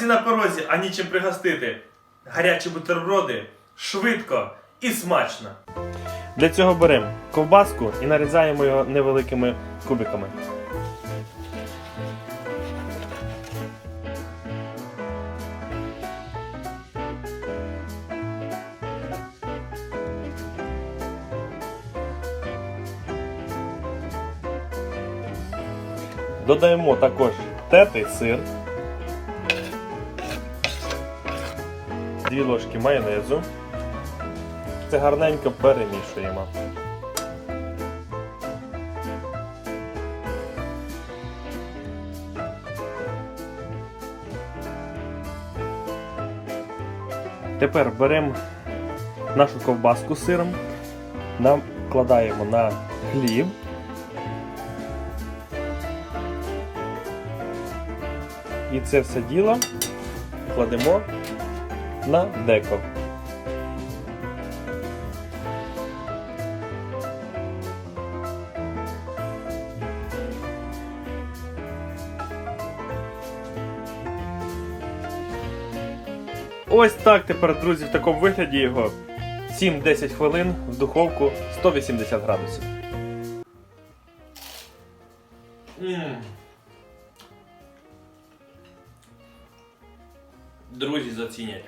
Друзі на порозі, а нічим пригостити. Гарячі бутерброди, швидко і смачно. Для цього беремо ковбаску і нарізаємо його невеликими кубиками. Додаємо також тертий сир, дві ложки майонезу. Це гарненько перемішуємо. Тепер беремо нашу ковбаску з сиром, накладаємо на хліб. І це все діло кладемо на деко. Ось так тепер, друзі, в такому вигляді його 7-10 хвилин в духовку 180 градусів. Друзі зацінять.